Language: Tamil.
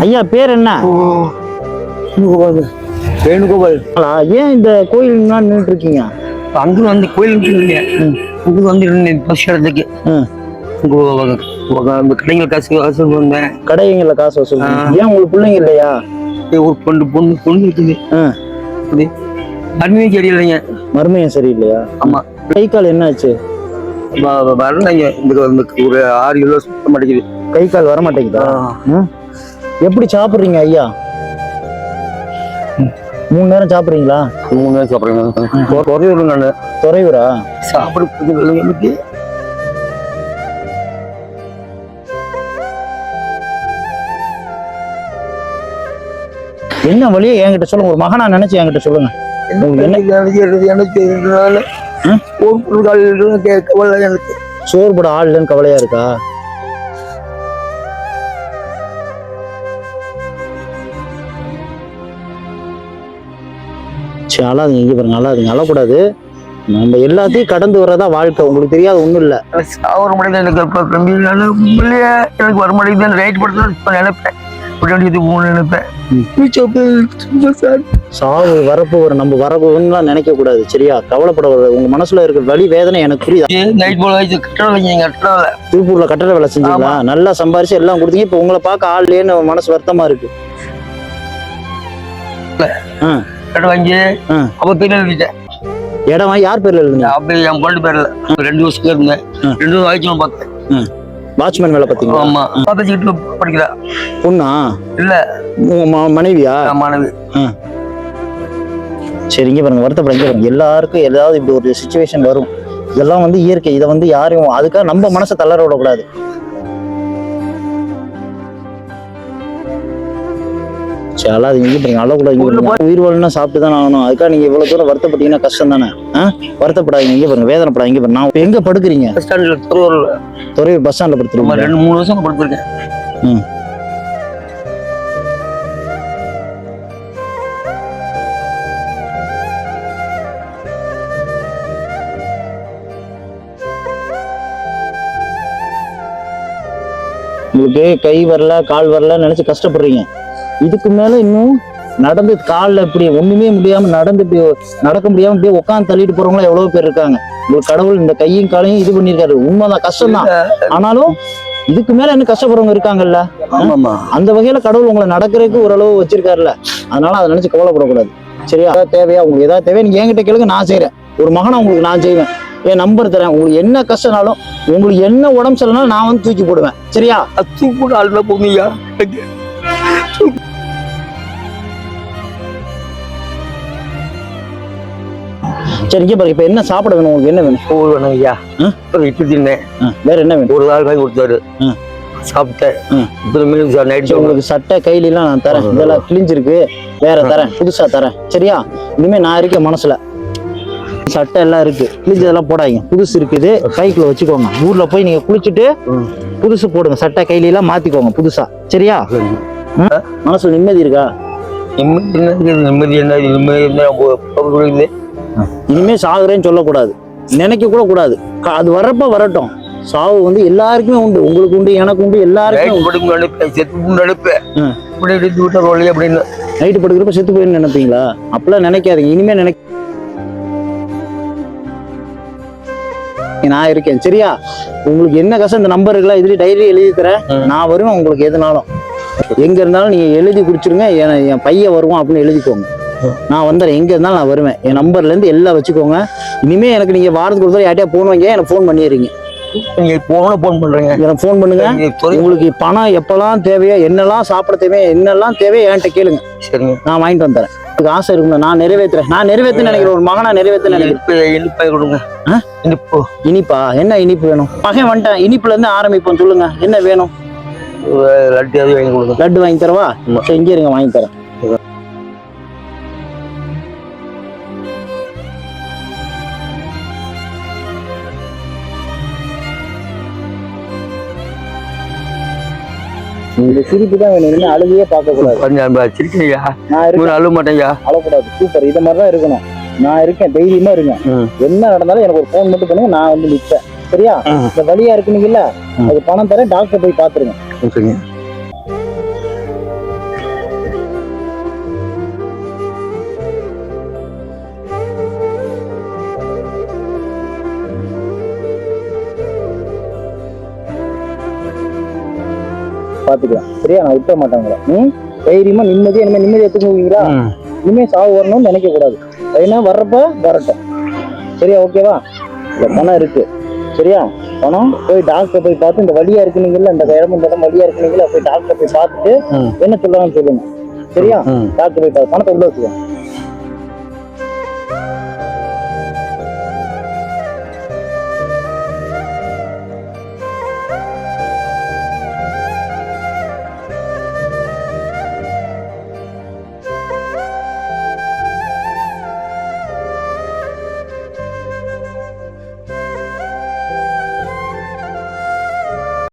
ஐயா பேர் என்ன? வேணுகோபால். ஏன் இந்த கோயில் நின்றுட்டு இருக்கீங்க அங்கு வந்து இருந்தேன் அங்கு வந்து பஸ் இடத்துக்கு கடைகள் காசு காசு வந்தேன். கடைங்கள காசு வசூல் ஏன் உங்களுக்கு பிள்ளைங்க இல்லையா? ஒரு பொண்ணு பொண்ணு பொண்ணு இருக்குது. அருமையும் செடி இல்லைங்க மருமையம் சரியில்லையா? ஆமா. கை கால் என்னாச்சு? வ- வ- வரலைங்க. இந்த ஒரு ஆறு கிலோ சுத்த மாட்டேங்குது கை கால் வர மாட்டேங்குதா ம்? எப்படி சாப்பிடுறீங்க ஐயா? மூணு நேரம் சாப்பிடுறீங்களா? மூணு நேரம் சாப்பிட்றேங்க குறையுங்க நான் துறையூரா சாப்பிட என்ன வழியோ என்கிட்ட சொல்லுங்க. ஒரு மகனா நினைச்சு என்கிட்ட சொல்லுங்க. உங்களுக்கு என்ன? எனக்கு எனக்கு எனக்கு இதனால ம்? ஒரு பொருள் கேட்கவில்லை எனக்கு. சோறு போட ஆள் இல்லைன்னு கவலையா இருக்கா? சரி அழாதுங்க இங்க பாருங்க அழாதுங்க. அழக்கூடாது. நம்ம எல்லாத்தையும் கடந்து வர்றதா வாழ்க்கை. உங்களுக்கு தெரியாது ஒண்ணும் இல்ல. சாவர முடியல எனக்கு இப்போ இல்லையா எனக்கு வர மாட்டேங்குது. ரைட் படுத்தா இப்போ நினைப்பேன். சாவு வரப்பு வரும் நம்ம வரப்போலாம் நினைக்க கூடாது சரியா? கவலைப்படக்கூடாது. உங்க மனசுல இருக்கிற வலி வேதனை எனக்கு புரியுது? திருப்பூர்ல கட்டட வேலை செஞ்சீங்களா? நல்லா சம்பாரிச்சு எல்லாம் கொடுத்தீங்க. இப்ப உங்களை பார்க்க ஆள் இல்லையேன்னு மனசு வருத்தமா இருக்கு. கட்டணம் வாங்கி ஆ. அப்போ பேர் எழுதிட்டேன் இடம் வாங்கி யார் பேர்ல எழுதுங்க அப்படி என் பொண்ணு பேர்ல. ரெண்டு வருஷம் இருந்தேன். ரெண்டு வருஷம் பார்த்தேன். வாட்ச்மேன் வேலை பார்த்தீங்களா? ஆமா. பார்த்துக்கிட்டு படிக்கிறா. பொண்ணா? இல்ல. மனைவியா? மாணவி சரி இங்க பாருங்க வருத்தப்படாங்க பாருங்க எல்லாருக்கும் ஏதாவது இப்படி ஒரு சுச்சுவேஷன் வரும். இதெல்லாம் வந்து இயற்கை. இதை வந்து யாரையும் அதுக்காக நம்ம மனசை தளர விடக்கூடாது. சரி அல்லாது இங்க பாருங்க அழக்கூடாது இங்க. உயிர் வாழணும் சாப்பிட்டு தானே ஆகணும். அதுக்காக நீங்க இவ்வளவு தூரம் வருத்தப்பட்டீங்கன்னா கஷ்டம் தானே? ஆ? வருத்தப்படாதீங்க இங்க பாருங்க வேதனைப்படாதீங்க இங்க பாருங்க. நான் எங்க படுக்கிறீங்க? பஸ் ஸ்டாண்டில் துறையூர் பஸ் ஸ்டாண்ட்ல நம்ம படுத்துருக்கீங்க ரெண்டு மூணு வருஷம் படுத்திருக்கேன். ம். உங்களுக்கு கை வரல கால் வரல நினைச்சு கஷ்டப்படுறீங்க. இதுக்கு மேல இன்னும் நடந்து கால்ல இப்படி ஒண்ணுமே முடியாம நடந்து இப்படி நடக்க முடியாம இப்படியே உட்காந்து தள்ளிட்டு போறவங்க எவ்வளவு பேர் இருக்காங்க. ஒரு கடவுள் இந்த கையும் காலையும் இது பண்ணிருக்காரு உண்மைதான் கஷ்டம்தான். ஆனாலும் இதுக்கு மேல இன்னும் கஷ்டப்படுறவங்க இருக்காங்கல்ல? அந்த வகையில கடவுள் உங்களை நடக்கிறதுக்கு ஓரளவு வச்சிருக்காருல்ல. அதனால அதை நினைச்சு கவலைப்படக்கூடாது. சரியா? ஏதாவது தேவையா? உங்களுக்கு ஏதாவது தேவை நீங்க என்கிட்ட கேளுங்க நான் செய்றேன். ஒரு மகனை உங்களுக்கு நான் செய்வேன். என் நம்பர் தரேன். உங்களுக்கு என்ன கஷ்டனாலும் உங்களுக்கு என்ன உடம்பு சரியில்லைனாலும் நான் வந்து தூக்கி போடுவேன். சரியா? அத்து கூட ஆளுமே போங்கய்யா சரி இங்க பாருங்க இப்ப என்ன சாப்பிட வேணும்? உங்களுக்கு என்ன வேணும்? வேணும் ஐயா? இப்போ இட்லி தின்னேன் வேற என்ன வேணும்? ஒரு நாள் வாங்கி கொடுத்தாரு. சாப்பிட்டேன். இப்போ மீன் நைட் உங்களுக்கு சட்டை கையில எல்லாம் நான் தரேன். இதெல்லாம் கிழிஞ்சிருக்கு. வேற தரேன். புதுசா தரேன். சரியா? இனிமே நான் இருக்கேன் மனசுல. சட்டை எல்லாம் இருக்கு. கிழிஞ்சதெல்லாம் போடாதீங்க. புதுசு இருக்குது. கைக்குள்ள வச்சுக்கோங்க. ஊர்ல போய் நீங்க குளிச்சுட்டு. புதுசு போடுங்க. சட்டை கையில எல்லாம் மாத்திக்கோங்க புதுசா. சரியா? மனசுல நிம்மதி இருக்கா? நிம்மதி என்ன? நிம்மதி என்ன இனிமே சாகுறேன்னு சொல்லக்கூடாது. நினைக்க கூட கூடாது. அது வரப்ப வரட்டும். சாவு வந்து எல்லாருக்குமே உண்டு. உங்களுக்கு உண்டு எனக்கு உண்டு எல்லாருக்குமே நினைப்பேன் செத்து நினைப்பேன். இப்படி எடுத்து விட்ட அப்படின்னு. நைட்டு படுக்கிறப்ப செத்து போயின்னு நினைப்பீங்களா? அப்பெல்லாம் நினைக்காதீங்க. இனிமே நினைக்க நான் இருக்கேன். சரியா? உங்களுக்கு என்ன கஷ்டம்? இந்த நம்பர் இருக்குல்ல இதுல டைரி எழுதி தரேன். நான் வருவேன் உங்களுக்கு எதுனாலும். எங்க இருந்தாலும் நீங்க எழுதி குடிச்சிருங்க. என் என் பையன் வருவான் அப்படின்னு எழுதிக்கோங்க. நான் வந்துடுறேன் எங்க இருந்தாலும் நான் வருவேன். என் நம்பர்ல இருந்து எல்லாம் வச்சுக்கோங்க. இனிமே எனக்கு நீங்க வாரத்துக்கு ஒரு யார்ட்டையா போன் வாங்க எனக்கு ஃபோன் பண்ணிடுறீங்க. நீங்க போன போன் பண்றீங்க? எனக்கு ஃபோன் பண்ணுங்க. உங்களுக்கு பணம் எப்பெல்லாம் தேவையோ என்னெல்லாம் சாப்பிட தேவையோ என்னெல்லாம் தேவையோ என்கிட்ட கேளுங்க. சரிங்க. நான் வாங்கிட்டு வந்துறேன் எனக்கு ஆசை இருக்கும்ல நான் நிறைவேத்துறேன் நான் நிறைவேற்ற நினைக்கிறேன். ஒரு மகனா நிறைவேற்ற நினைக்கிறேன். இனிப்பு கொடுங்க? இனிப்பு. இனிப்பா? என்ன இனிப்பு வேணும்? பகை வந்துட்டேன் இனிப்புல இருந்து ஆரம்பிப்போம். சொல்லுங்க. என்ன வேணும்? லட்டு அது வாங்கி கொடுங்க. லட்டு வாங்கி தரவா. சரி இங்கே இருங்க வாங்கி தரேன். இந்த சிரிப்பு தான் வேணும் இனிமே அழுகையே பார்க்க கூடாது கொஞ்சம் சிரிக்கையா நான் இருக்கேன். இவரு அழுவ மாட்டேங்க அழக்கூடாது. சூப்பர் இதை மாதிரி தான் இருக்கணும். நான் இருக்கேன் தைரியமா இருக்கேன். என்ன நடந்தாலும் எனக்கு ஒரு ஃபோன் மட்டும் பண்ணுங்க நான் வந்து நிற்பேன் சரியா? இந்த வழியா இருக்குனீங்கல்ல அது பணம் தர டாக்டர் போய் பாத்துருங்க ஓகேங்க பாத்துக்கலாம் சரியா? நான் விட்ட மாட்டாங்களா ம் தைரியமா நிம்மதியா இனிமே நிம்மதியா தூங்குவீங்களா இனிமே சாவு வரணும்னு நினைக்க கூடாது ஏன்னா வர்றப்ப வரட்டும். சரியா ஓகேவா இந்த பணம் இருக்கு. சரியா பணம் போய் டாக்டர் போய் பார்த்து இந்த வழியா இருக்குனீங்கல்ல இந்த இடம் இந்த இடம் வழியா இருக்குனீங்கல்ல போய் டாக்டர் போய் பார்த்துட்டு. என்ன சொல்றாங்கன்னு சொல்லுங்க சரியா. டாக்டர் போய் பார்த்து பணத்தை உள்ள வச்சுக்கோங்க